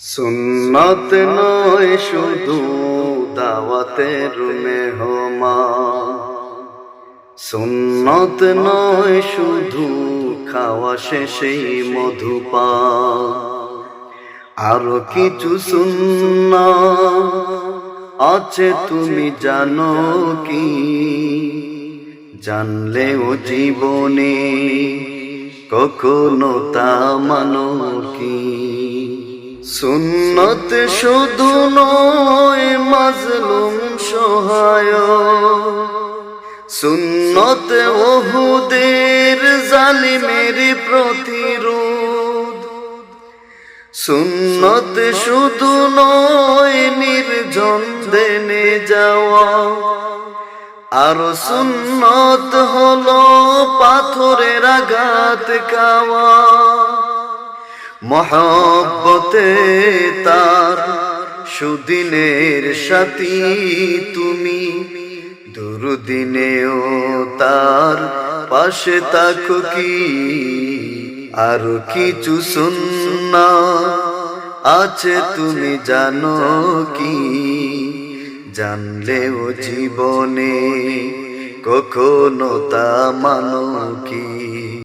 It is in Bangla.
সুন্নত নয়, শুধু দাওয়াতের মেহমা সুন্নত নয়, শুধু খাওয়া শেষেই মধুপা আরও কিছু সুন্না আছে, তুমি জানো কি? জানলেও জীবনে কখনো তা মানো কি? সুন্নত শুধু নয়, মাজলুম সহায়। সুন্নত ওহুদের জালিমের প্রতিরোধ। সুন্নত শুধু নয়, নির্জন দেনে যাওয়া। আর সুন্নত হলো পাথরের আঘাত খাওয়া। মহব্বতে তার সুদিনের সাথী তুমি। দুর্দিনেও তার পাশে থাকো কি? আর কিছু সুন্না আছে তুমি জানো কি? জানলেও জীবনে কখনো তা মানো কি?